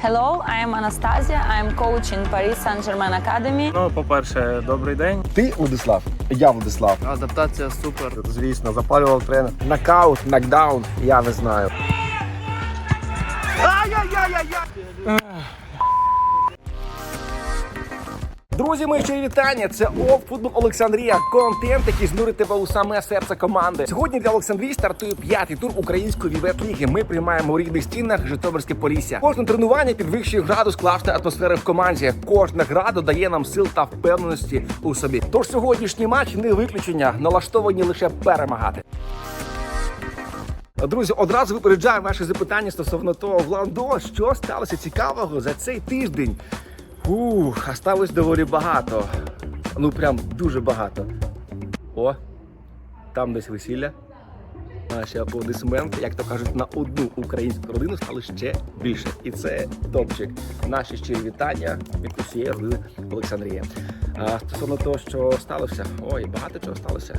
Hello, I am Anastasia. I am coach in Paris Saint-Germain Academy. Ну, по-перше, добрий день. Ти Владислав, я Владислав. Адаптація супер. Звісно, запалював тренер. Нокаут, нокдаун, я не знаю. Друзі, мої щирі вітання. Це ОФ Футбол Олександрія. Контент, який знурить тебе у саме серце команди. Сьогодні для Олександрії стартує п'ятий тур української вівет ліги. Ми приймаємо у рідних стінах Житомирське Полісся. Кожне тренування підвищує градус класної атмосфери в команді. Кожна гра додає нам сил та впевненості у собі. Тож сьогоднішній матч не виключення, налаштовані лише перемагати. Друзі, одразу випереджаю ваші запитання стосовно того, Вландо, що сталося цікавого за цей тиждень. Ух, а сталося доволі багато. Ну прям дуже багато. О, там десь весілля. Наші аплодисменти, як то кажуть, на одну українську родину стало ще більше. І це топчик. Наші щирі вітання від усієї родини Олександрія. А стосовно того, що сталося, ой, багато чого сталося.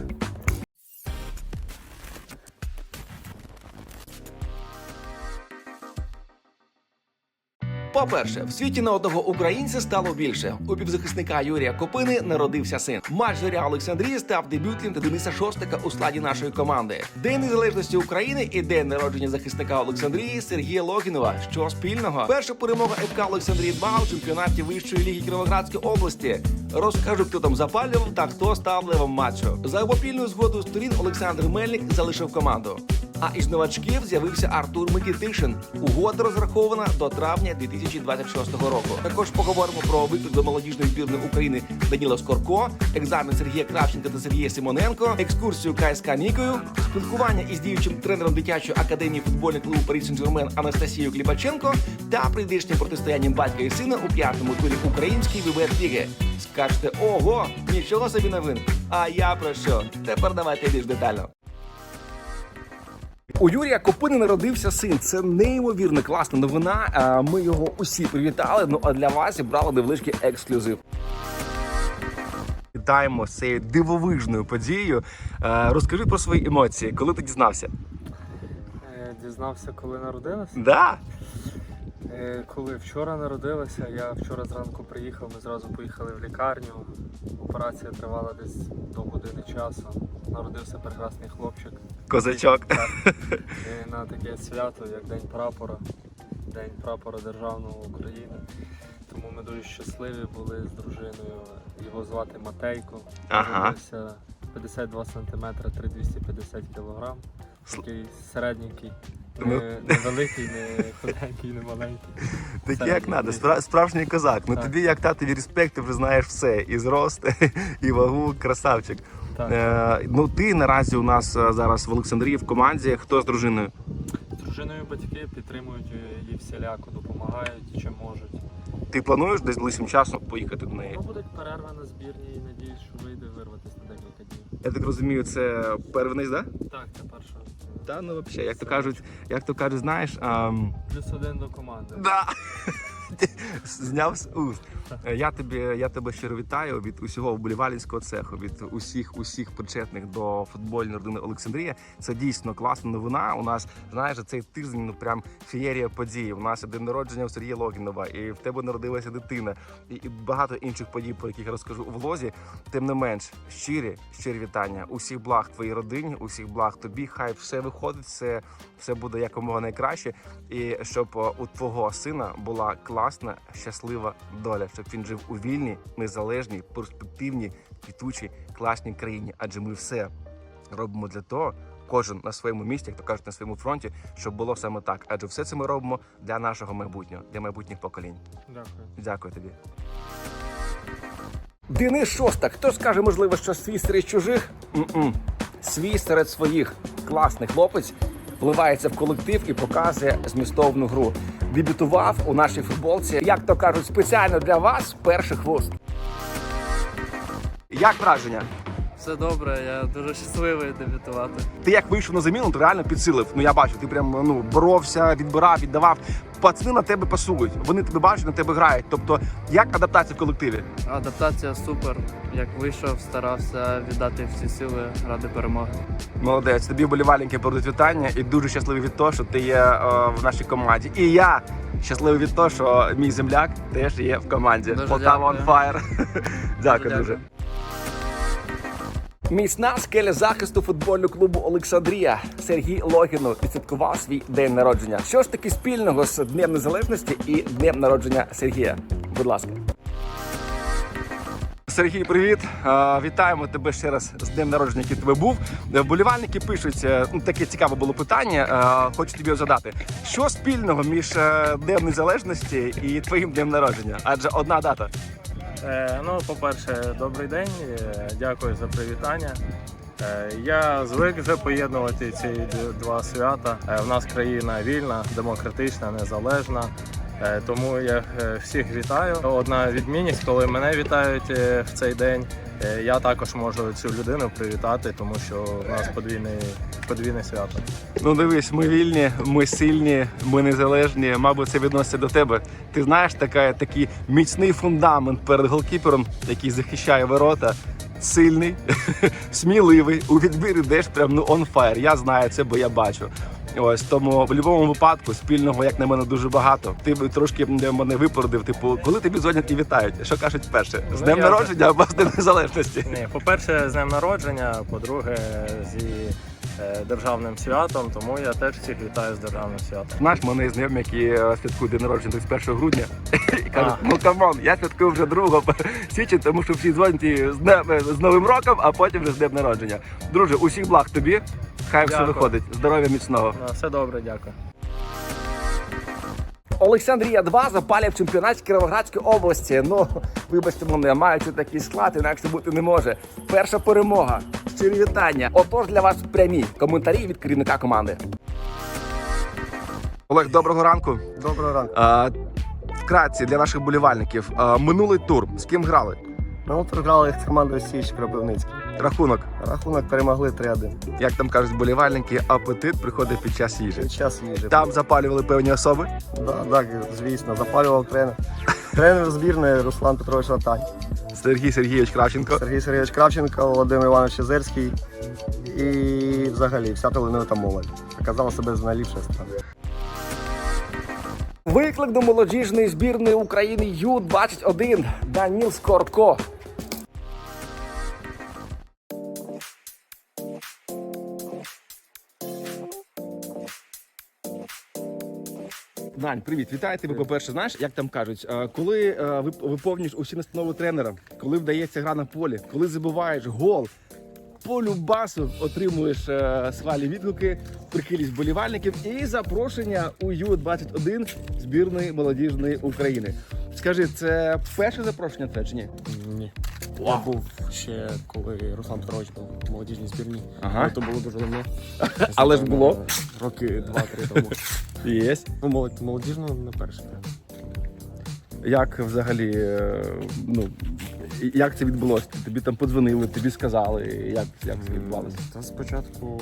По-перше, в світі на одного українця стало більше. У півзахисника Юрія Копини народився син. Матч зоря Олександрії став дебютним та Дениса Шостака у складі нашої команди. День незалежності України і день народження захисника Олександрії Сергія Логінова. Що спільного? Перша перемога ФК Олександрії 2 у чемпіонаті вищої ліги Кіровоградської області. Розкажу, хто там запалював та хто став левом матчу. За обопільною згодою сторін Олександр Мельник залишив команду. А із новачків з'явився Артур Микітишин. Угода розрахована до травня 2026 року. Також поговоримо про виклик до молодіжної збірної України Даніла Скорко, екзамен Сергія Кравченка та Сергія Симоненко, екскурсію КСК Нікою, спілкування із діючим тренером дитячої академії футбольного клубу Парі Сен-Жермен Анастасією Кліпаченко та прийдешнім протистоянням батька і сина у п'ятому турі української вибет ліги. Скажете, ого, нічого собі новин. А я про що? Тепер давайте більш детально. У Юрія Копини народився син. Це неймовірно класна новина. Ми його усі привітали. Ну а для вас зібрали невеличкий ексклюзив. Вітаємо з цією дивовижною подією. Е, Розкажи про свої емоції, коли ти дізнався. Е, Дізнався, коли народилася. Да? Е, Коли вчора народилася, я вчора зранку приїхав, ми зразу поїхали в лікарню. Операція тривала десь до години часу. Народився прекрасний хлопчик. Козачок. І на таке свято, як День прапора, День прапора Державного України. Тому ми дуже щасливі були з дружиною. Його звати Матейко. Ага. Народився 52 см, 3250 кг. Такий середненький. Ну. Не, не великий, не худенький, не маленький. Такий як надо, спра- справжній козак. Ну Так. тобі як татові респект, ти вже знаєш все. І зрост, і вагу, красавчик. Так. Е, ну ти наразі у нас е, зараз в Олександрії в команді. Хто з дружиною? З дружиною батьки підтримують її всіляко, допомагають, чим можуть. Ти плануєш десь ближчим часом поїхати до неї? Ну, будуть перерви на збірні і надіюсь, що вийде вирватися на декілька днів. Я так розумію, це первенець, да? Так, це перша. Та ну взагалі, як то кажуть, як то кажуть, знаєш, ам, Плюс один до команди. да. Зняв з уст. Е, Я тобі, я тебе щиро вітаю від усього вболівальницького цеху, від усіх усіх причетних до футбольної родини Олександрія. Це дійсно класна новина. У нас знаєш, цей тиждень ну прям феєрія подій. У нас день народження у Сергія Логінова, і в тебе народилася дитина, і, і багато інших подій, про яких я розкажу у влозі. Тим не менш, щирі, щирі вітання. Усіх благ твоїй родині, усіх благ тобі. Хай все виходить, все, все буде якомога найкраще. І щоб е, у твого сина була класна, щаслива доля, щоб він жив у вільній, незалежній, перспективній, квітучій, класній країні. Адже ми все робимо для того. Кожен на своєму місці, як то кажуть, на своєму фронті, щоб було саме так. Адже все це ми робимо для нашого майбутнього, для майбутніх поколінь. Дякую. Дякую тобі. Денис Шостак. Хто скаже, можливо, що свій серед чужих? Свій серед своїх. Класний хлопець вливається в колектив і показує змістовну гру. Дебютував у нашій футболці, як то кажуть, спеціально для вас перших вуст. Як враження? Все добре, я дуже щасливий дебютувати. Ти як вийшов на заміну, ти реально підсилив. Ну я бачу, ти прям ну боровся, відбирав, віддавав. Пацани на тебе пасують. Вони тебе бачать, на тебе грають. Тобто, як адаптація в колективі? Адаптація супер. Як вийшов, старався віддати всі сили ради перемоги. Молодець, тобі вболівальники передають вітання і дуже щасливий від того, що ти є е, в нашій команді. І я щасливий від того, що мій земляк теж є в команді. Дуже Полтава on дякую. fire. Дякую Дуже дуже. Міцна скеля захисту футбольного клубу Олександрія Сергій Логінов відсвяткував свій день народження. Що ж таки спільного з Днем Незалежності і Днем народження Сергія? Будь ласка. Сергій, привіт! Вітаємо тебе ще раз з днем народження, який тебе був. Вболівальники пишуть, е, ну таке цікаве було питання. е, Хочу тобі задати. Що спільного між е, Днем Незалежності і твоїм днем народження? Адже одна дата. Е, ну, по-перше, добрий день. е, Дякую за привітання. Е, Я звик вже поєднувати ці два свята. В нас країна вільна, демократична, незалежна. Тому я всіх вітаю. Одна відмінність, коли мене вітають в цей день, я також можу цю людину привітати, тому що в нас подвійне, подвійне свято. Ну дивись, ми вільні, ми сильні, ми незалежні. Мабуть, це відноситься до тебе. Ти знаєш, така, такий міцний фундамент перед голкіпером, який захищає ворота. Сильний, сміливий. У відбір йдеш прям ну on fire. Я знаю це, бо я бачу. Ось тому в будь-якому випадку спільного, як на мене, дуже багато. Ти б трошки мене випередив. Типу, коли тобі дзвонять і вітають? Що кажуть перше? З Ну, днем я- народження або з днем незалежності? Ні, по-перше, з днем народження, по-друге, зі е, державним святом, тому я теж всіх вітаю з державним святом. Знаєш, мене знайомі, які е, святкують день народження 31 грудня. І кажуть, ну камон, я святкую вже 2 січня, тому що всі дзвонять з, е, з Новим роком, а потім вже з днем народження. Друже, усіх благ тобі. Хай все Дякую. виходить. Здоров'я міцного. Все добре, дякую. Олександрія 2 запалює в чемпіонаті Кіровоградської області. Ну, вибачте мене, маючи такий склад, інакше бути не може. Перша перемога. Щирі вітання. Отож для вас прямі коментарі від керівника команди. Олег, доброго ранку. Доброго ранку. А, вкратці для наших болівальників. А, минулий тур. З ким грали? Ми грали з командою Січ Кропивницький. Рахунок. Рахунок перемогли 3-1. Як там кажуть болівальники, апетит приходить під час їжі. Під час їжі. Там запалювали певні особи. Да, так, звісно, запалював тренер. Тренер збірної Руслан Петрович Ротань, Сергій Сергійович Кравченко. Сергій Сергійович Кравченко, Володимир Іванович Озерський і взагалі вся талановита молодь. Показала себе з найліпшої сторони. Виклик до молодіжної збірної України Ю-21 Даніл Скоротко. Дань, привіт, вітаю тебе. По-перше, знаєш, як там кажуть, е, коли е, вип- виповнюєш усі настанови тренера, коли вдається гра на полі, коли забуваєш гол, по любасу отримуєш е, свалі відгуки, прихилість болівальників і запрошення у Ю-21 збірної молодіжної України. Скажи, це перше запрошення це чи ні? Ні. Вау. Я був ще коли Руслан Петрович був в молодіжній збірні. Ага. Але то було дуже давно. Але ж Напевно, було. Роки два-три тому. Єсть. Ну, молод- молодіжно не перше. Як взагалі, е, ну як це відбулося? Тобі там подзвонили, тобі сказали, як, як це відбувалося? Та спочатку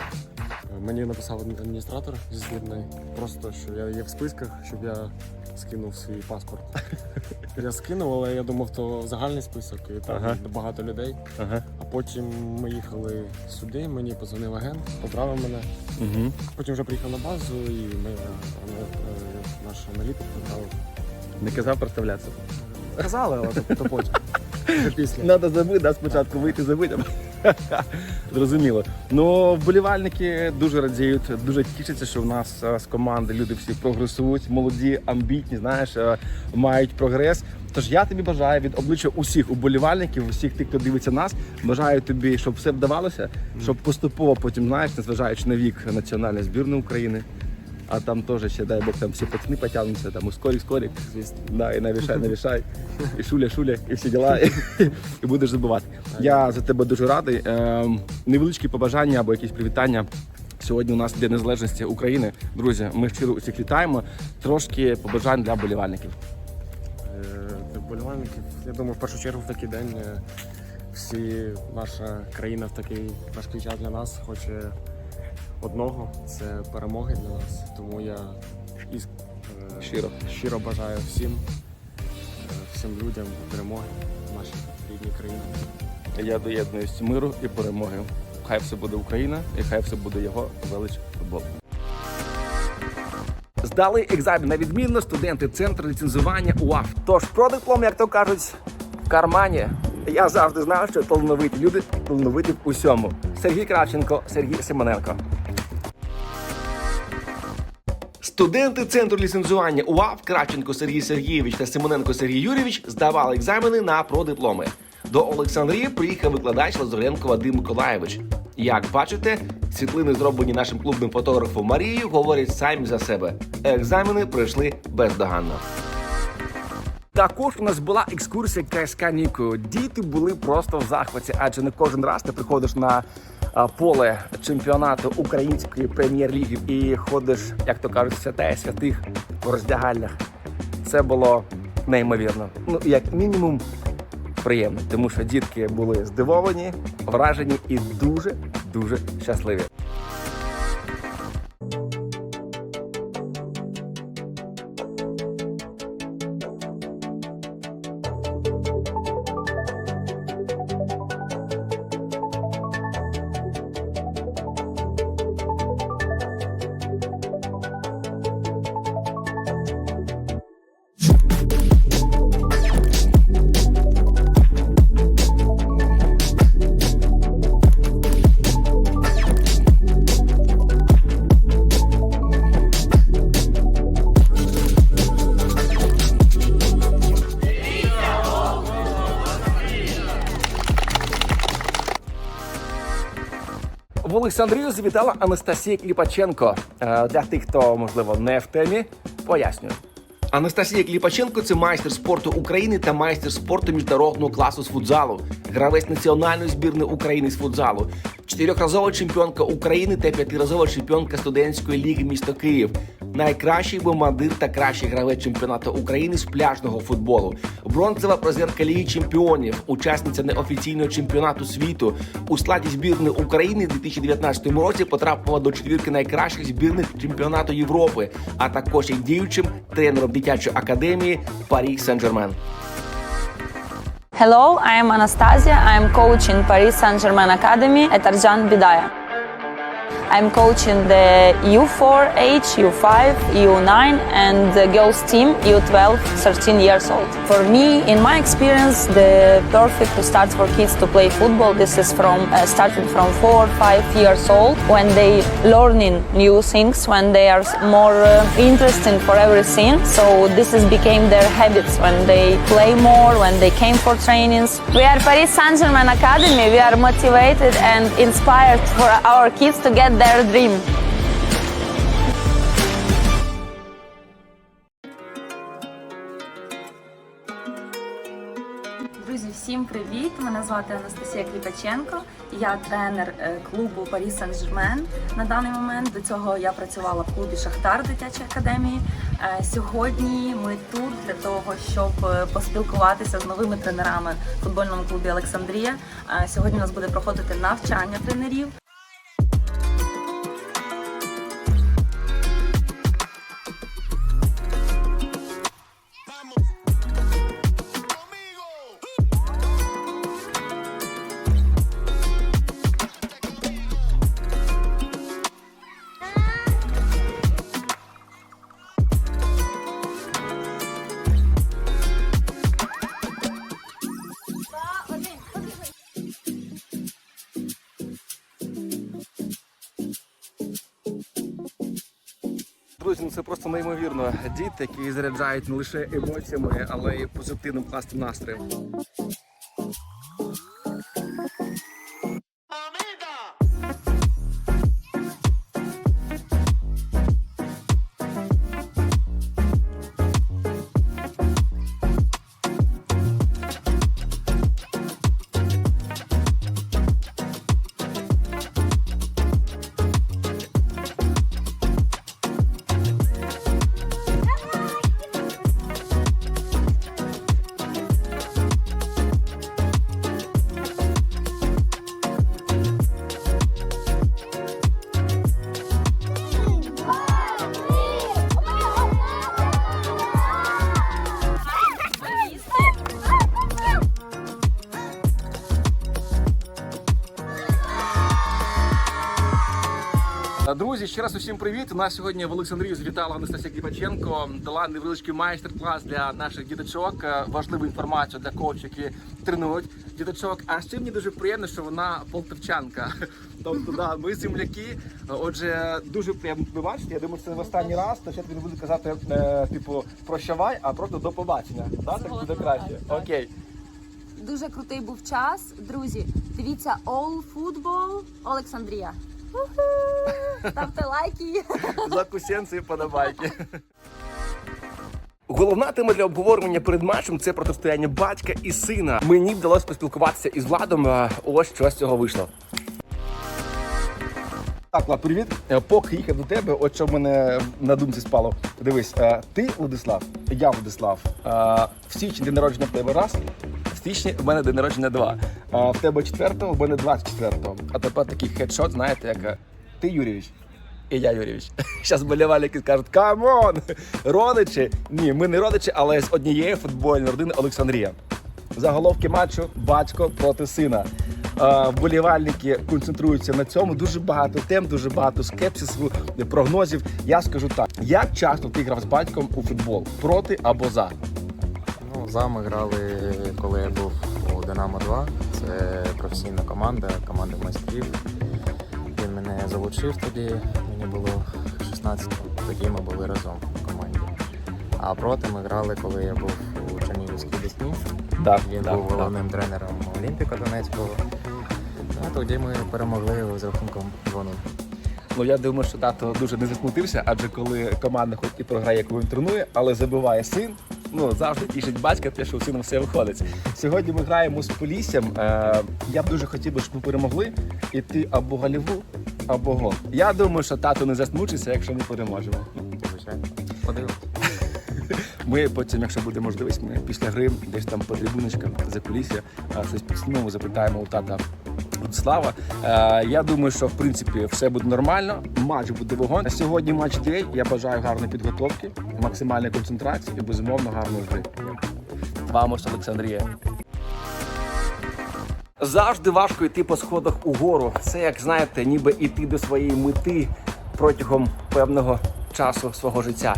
е, мені написав адміністратор зі збірної, просто що я є в списках, щоб я скинув свій паспорт. Я скинув, але я думав, то загальний список, і там Ага. багато людей. Ага. А потім ми їхали сюди, мені позвонив агент, поздравив мене. Угу. Потім вже приїхав на базу і ми, е, е, наш аналітик поздравив. Не казав представлятися. Казали, але то, то потім. Вже після. Надо забити, да, спочатку вийти забити. Зрозуміло. Ну, вболівальники дуже радіють, дуже тішаться, що в нас е, з команди люди всі прогресують, молоді, амбітні, знаєш, е, мають прогрес. Тож я тобі бажаю від обличчя усіх уболівальників, усіх тих, хто дивиться нас, бажаю тобі, щоб все вдавалося, щоб поступово потім, знаєш, незважаючи на вік національної збірної України. А там теж ще, дай Бог, там всі пацани потягнуться, там ускорік, скорік, Звісно. Да, і навішай, навішай, і шуля, шуля, і всі діла, і, і будеш забувати. Я за тебе дуже радий. Ем, невеличкі побажання або якісь привітання. Сьогодні у нас День Незалежності України. Друзі, ми щиро усіх вітаємо. Трошки побажань для болівальників. Е, Для вболівальників, я думаю, в першу чергу в такий день е, всі наша країна в такий важкий час для нас хоче одного це перемоги для нас. Тому я іск... е, Щиро. щиро бажаю всім, е, всім людям перемоги в нашій рідній країні. Я доєднуюсь миру і перемоги. Хай все буде Україна і хай все буде його велич футбол. Здали екзамен на відмінно студенти центру ліцензування УАФ. Тож про диплом, як то кажуть, в кармані. Я завжди знав, що талановиті люди талановиті в усьому. Сергій Кравченко, Сергій Симоненко. Студенти центру ліцензування УАФ Кравченко Сергій Сергійович та Симоненко Сергій Юрійович здавали екзамени на продипломи. До Олександрії приїхав викладач Лазуренко Вадим Миколаєвич. Як бачите, світлини, зроблені нашим клубним фотографом Марією, говорять самі за себе. Екзамени пройшли бездоганно. Також у нас була екскурсія КСК Ніко. Діти були просто в захваті, адже не кожен раз ти приходиш на поле чемпіонату української прем'єр-ліги і ходиш, як то кажуть, святая святих в роздягальнях. Це було неймовірно. Ну, як мінімум, приємно, тому що дітки були здивовані, вражені і дуже дуже щасливі. Олександрію завітала Анастасія Кліпаченко. Е, Для тих, хто можливо не в темі, пояснюю. Анастасія Кліпаченко це майстер спорту України та майстер спорту міжнародного класу з футзалу, гравець національної збірної України з футзалу, чотирьохразова чемпіонка України та п'ятиразова чемпіонка студентської ліги місто Київ, найкращий бомбардир та кращий гравець чемпіонату України з пляжного футболу, бронзова призерка Ліги чемпіонів, учасниця неофіційного чемпіонату світу. У складі збірної України в 2019 році потрапила до четвірки найкращих збірних чемпіонату Європи, а також є діючим тренером дитячої академії Парі Сен-Жермен. Hello, I am Anastasia. I am coach in Paris Saint-Germain Academy at Arjan Bidaya. I'm coaching the U4 age, U5, U9, and the girls team U12, 13 years old. For me, in my experience, the perfect start for kids to play football. This is from uh, starting from four, five years old when they learning new things, when they are more uh, interested for everything. So this is became their habits when they play more, when they came for trainings. We are Paris Saint-Germain Academy. We are motivated and inspired for our kids to get their dream. Друзі, всім привіт! Мене звати Анастасія Кліпаченко. Я тренер е, клубу Парі Сен-Жермен. На даний момент до цього я працювала в клубі Шахтар дитячої академії. Е, Сьогодні ми тут для того, щоб е, поспілкуватися з новими тренерами в футбольному клубі Олександрія. Сьогодні у нас буде проходити навчання тренерів. Просто неймовірно. Діти, які заряджають не лише емоціями, але й позитивним класним настроєм. Друзі, ще раз усім привіт. У нас сьогодні в Олександрії завітала Анастасія Кіпаченко. Дала невеличкий майстер-клас для наших діточок. е, Важливу інформацію для коучів, які тренують діточок. А ще мені дуже приємно, що вона полтавчанка. Тобто, да, ми земляки. Отже, дуже приємно тебе бачити. Я думаю, це в останній раз. То ще тобі буду казати, е, типу, прощавай, а просто до побачення. Да, так буде краще. Окей. Дуже крутий був час. Друзі, дивіться All Football Олександрія. Ставте лайки. Закусенці і подобайки. Головна тема для обговорення перед матчем це протистояння батька і сина. Мені вдалося поспілкуватися із Владом. Ось що з цього вийшло. Так, Влад, привіт. Е, Поки їхав до тебе, от що в мене на думці спало. Дивись, е, ти Владислав, я Владислав. Е, В січні день народження в тебе раз. В січні в мене день народження два. В тебе четвертого, в мене 24-го. А тепер такий хедшот, знаєте, як ти Юрійович. І я Юрійович. Зараз болівальники скажуть, камон! Родичі. Ні, ми не родичі, але з однієї футбольної родини Олександрія. Заголовки матчу батько проти сина. Е, Вболівальники концентруються на цьому. Дуже багато тем, дуже багато скепсису, прогнозів. Я скажу так: як часто ти грав з батьком у футбол? Проти або за? Ну, за ми грали, коли я був у Динамо 2. Це професійна команда, команда майстрів. Він мене залучив тоді, мені було 16, тоді ми були разом в команді. А проти ми грали, коли я був у Чернігівській Десні. Так, Він був головним тренером Олімпіка Донецького. А тоді ми перемогли з рахунком 2-0. Ну я думаю, що тато дуже не засмутився, адже коли команда хоч і програє, яку він тренує, але забиває син. Ну завжди тішить батька, те, що у сина все виходить. Сьогодні ми граємо з Поліссям. Е, я б дуже хотів би, щоб ми перемогли. І ти або голіву, або гол. Я думаю, що тато не засмучиться, якщо ми переможемо. Звичайно. Подивимось. Ми потім, якщо буде можливість, ми після гри десь там по трибуночкам за кулісся щось підснімемо, запитаємо у тата Слава. Е, я думаю, що в принципі все буде нормально. Матч буде вогонь. Сьогодні матч дей. Я бажаю гарної підготовки, максимальної концентрації і безумовно гарної гри. Вамос, Олександрія. Завжди важко йти по сходах угору. Це як знаєте, ніби йти до своєї мети протягом певного часу свого життя.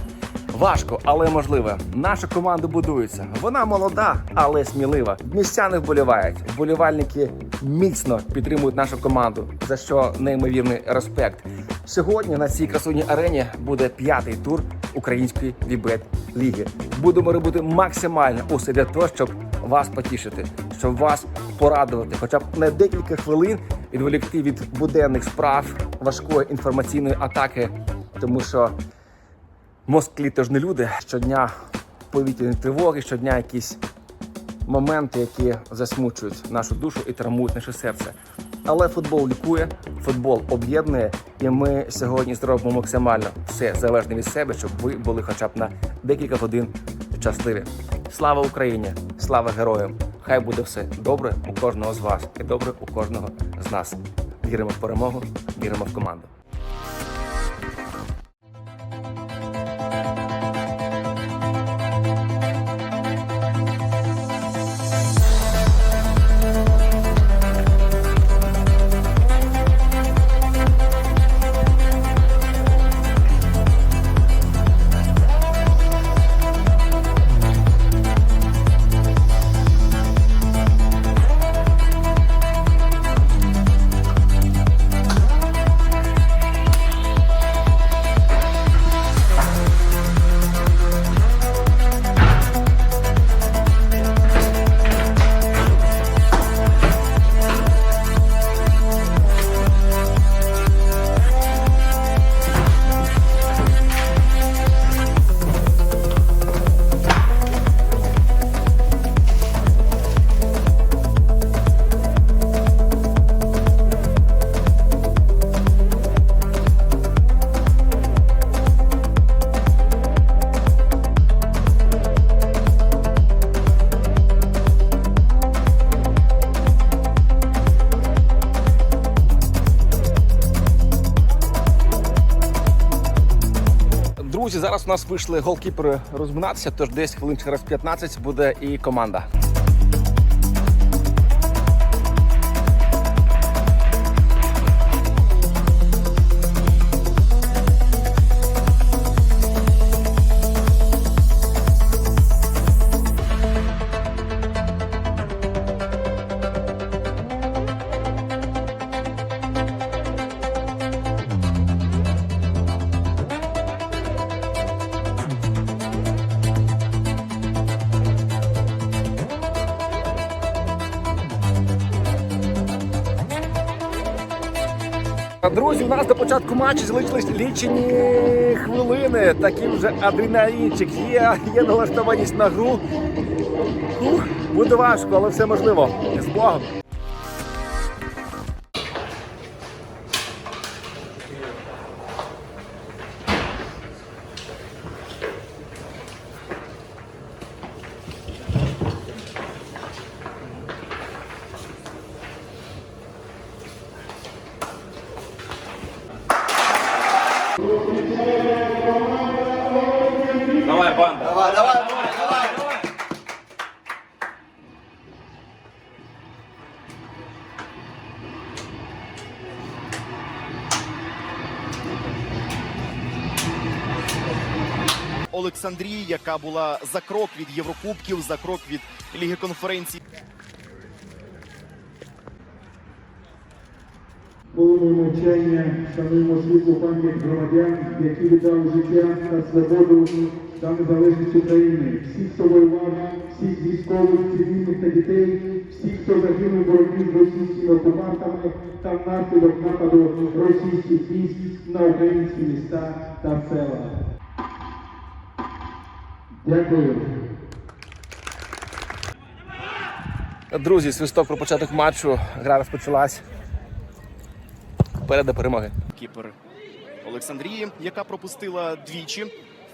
Важко, але можливо. Наша команда будується. Вона молода, але смілива. Містяни вболівають. Вболівальники міцно підтримують нашу команду, за що неймовірний респект. Сьогодні на цій красуній арені буде п'ятий тур української вібет ліги. Будемо робити максимально усе для того, щоб вас потішити, щоб вас порадувати, хоча б на декілька хвилин відволікти від буденних справ важкої інформаційної атаки, тому що Москві то ж не люди. Щодня повітряні тривоги, щодня якісь моменти, які засмучують нашу душу і травмують наше серце. Але футбол лікує, футбол об'єднує, і ми сьогодні зробимо максимально все залежне від себе, щоб ви були хоча б на декілька годин щасливі. Слава Україні! Слава героям! Хай буде все добре у кожного з вас і добре у кожного з нас. Віримо в перемогу, віримо в команду. Нас вийшли голкіпери розминатися, тож десь хвилин через 15 буде і команда. Друзі, у нас до початку матчу залишились лічені хвилини. Такий вже адреналінчик. Є, є налаштованість на гру. Буде важко, але все можливо. З Богом. Олександрії, яка була за крок від Єврокубків, за крок від Ліги конференцій. Хвилиною мовчання шануємо світлу пам'ять громадян, які віддали життя та свободу та незалежність України. Всіх, хто воював, всіх військових, цивільних та дітей, всіх, хто загинув боротьбі з російськими окупантами та внаслідок нападу російських військ на українські міста та села. Дякую. Друзі, свисток про початок матчу. Гра розпочалась. Вперед до перемоги. Кіпер Олександрії, яка пропустила двічі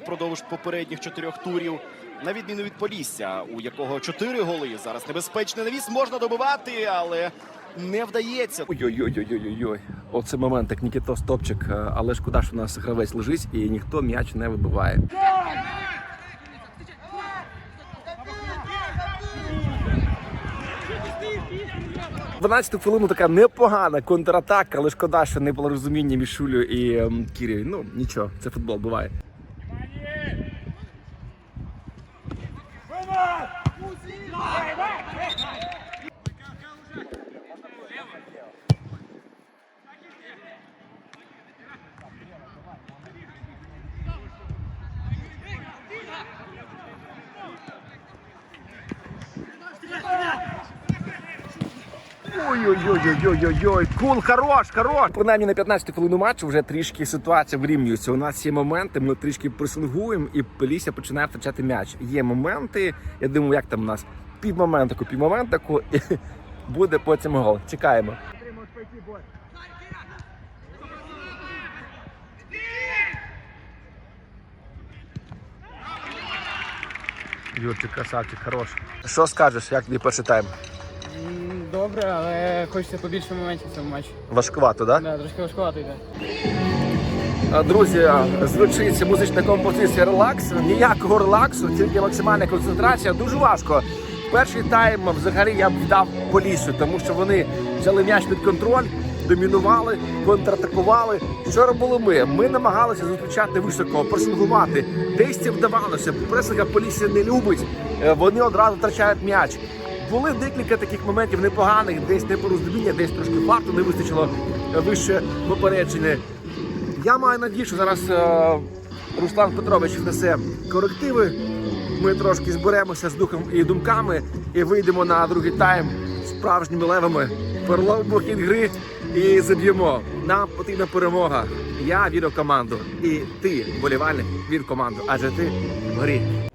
впродовж попередніх чотирьох турів. На відміну від Полісся, у якого чотири голи. Зараз небезпечний навіс можна добивати, але не вдається. Ой-ой-ой-ой-ой-ой. Оце момент, як Нікітос Топчик, е, але шкода, що у нас гравець лежить і ніхто м'яч не вибиває. Дванадцяту хвилину така непогана контратака, але шкода, що не було розуміння між Шулю і ем, Кірєю. Ну нічого, це футбол буває. Ой-ой-ой-ой-ой-ой, кул, хорош, хорош. Принаймні на 15 хвилину матчу вже трішки ситуація вирівнюється. У нас є моменти, ми трішки пресингуємо, і Полісся починає втрачати м'яч. Є моменти. Я думаю, як там у нас півмоментику, півмоментику, і буде потім гол. Чекаємо. Юрчик, красавчик, хорош. Що скажеш, як тобі перший тайм? Добре, але хочеться побільше моментів в цьому матчі. Важкувато, так? Да, трошки важкувато йде. Друзі, звучить музична композиція релакс. Ніякого релаксу, тільки максимальна концентрація. Дуже важко. Перший тайм взагалі я б дав Полісю, тому що вони взяли м'яч під контроль, домінували, контратакували. Що робили ми? Ми намагалися зустрічати високо, пресингувати. Десь це вдавалося. Пресинга Полісся не любить. Е, Вони одразу втрачають м'яч. Були декілька таких моментів непоганих, десь непорозуміння, десь трошки фарту не вистачило е, вище попередження. Я маю надію, що зараз е, Руслан Петрович внесе корективи. Ми трошки зберемося з духом і думками і вийдемо на другий тайм справжніми левами, переломимо хід гри і заб'ємо. Нам потрібна перемога. Я вірю в команду. І ти, болівальник, вір в команду, адже ти в грі.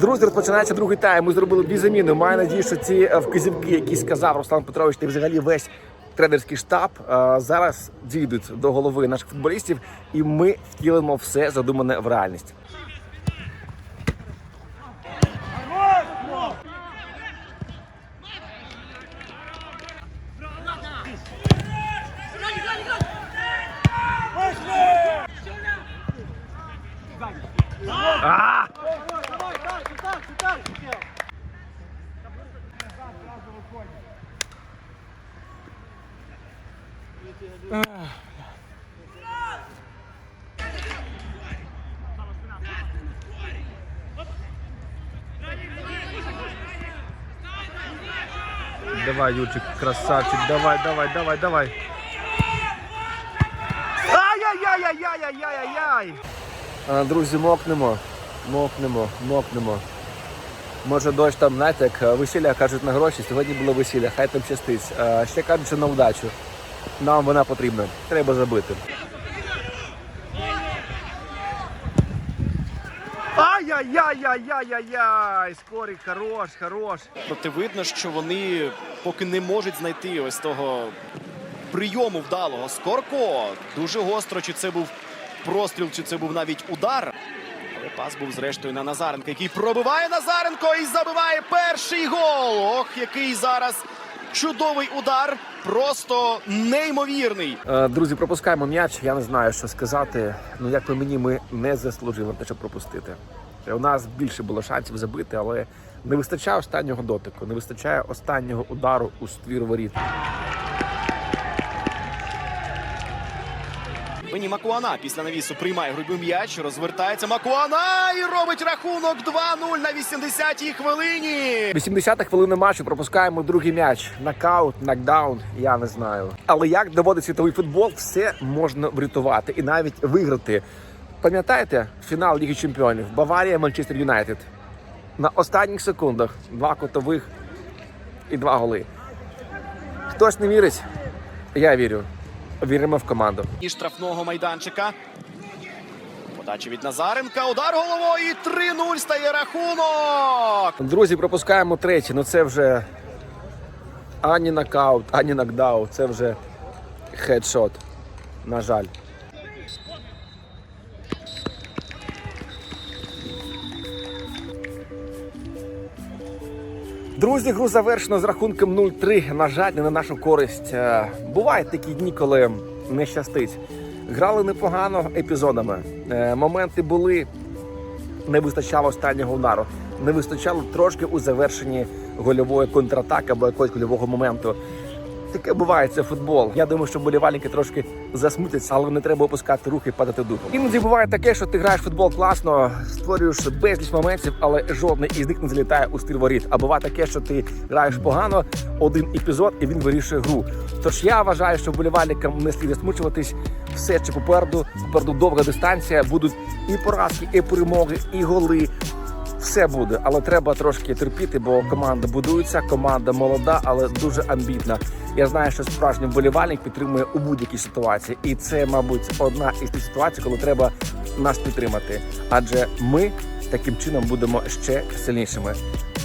Друзі, розпочинається другий тайм. Ми зробили дві заміни. Маю надію, що ці е, вказівки, які сказав Руслан Петрович, та взагалі весь тренерський штаб е, зараз дійдуть до голови наших футболістів, і ми втілимо все задумане в реальність. Давай, Юрчик, красавчик, давай, давай, давай, давай. Ай-яй-яй-яй-яй-яй-яй-яй! Друзі, мокнемо, мокнемо, мокнемо. Може дощ там, знаєте, як весілля кажуть на гроші, сьогодні було весілля, хай там щастить. Ще кажуть, що на вдачу. Нам вона потрібна, треба забити. Ай-яй-яй-яй-яй-яй-яй! Скорик, хорош, хорош. Проте видно, що вони поки не можуть знайти ось того прийому вдалого. Скорко дуже гостро. Чи це був простріл, чи це був навіть удар. Але пас був зрештою на Назаренка, який пробиває Назаренко і забиває перший гол. Ох, який зараз чудовий удар. Просто неймовірний. Е, Друзі, пропускаємо м'яч. Я не знаю, що сказати. Ну, як по мені, ми не заслужили те, щоб пропустити. У нас більше було шансів забити, але не вистачає останнього дотику, не вистачає останнього удару у ствір воріт. Бені Макуана після навісу приймає грубий м'яч, розвертається Макуана і робить рахунок 2-0 на 80-й хвилині. 80-та хвилина матчу пропускаємо другий м'яч. Нокаут, нокдаун, я не знаю. Але як доводить світовий футбол, все можна врятувати і навіть виграти. Пам'ятаєте фінал Ліги Чемпіонів? Баварія, Манчестер Юнайтед. На останніх секундах два котових і два голи. Хтось не вірить? Я вірю. Віримо в команду. І штрафного майданчика. Подача від Назаренка. Удар головою. і 3-0 стає рахунок. Друзі, пропускаємо третій. Ну це вже ані нокаут, ані нокдаут. Це вже хедшот. На жаль. Друзі, гру завершено з рахунком 0-3. На жаль, не на нашу користь. Е, Бувають такі дні, коли не щастить. Грали непогано епізодами. Е, Моменти були, не вистачало останнього удару. Не вистачало трошки у завершенні гольової контратаки або якогось гольового моменту. Таке буває, це футбол. Я думаю, що болівальники трошки засмутяться, але не треба опускати руки і падати духом. Іноді буває таке, що ти граєш в футбол класно, створюєш безліч моментів, але жодний із них не залітає у стиль воріт. А буває таке, що ти граєш погано, один епізод і він вирішує гру. Тож я вважаю, що болівальникам не слід засмучуватись. Все ще попереду, попереду довга дистанція, будуть і поразки, і перемоги, і голи. Все буде, але треба трошки терпіти, бо команда будується, команда молода, але дуже амбітна. Я знаю, що справжній вболівальник підтримує у будь-якій ситуації, і це, мабуть, одна із тих ситуацій, коли треба нас підтримати. Адже ми таким чином будемо ще сильнішими.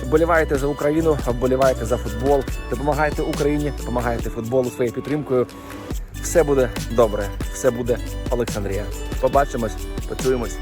Вболівайте за Україну, вболівайте за футбол, допомагайте Україні, допомагайте футболу своєю підтримкою. Все буде добре, все буде Олександрія. Побачимось, почуємось.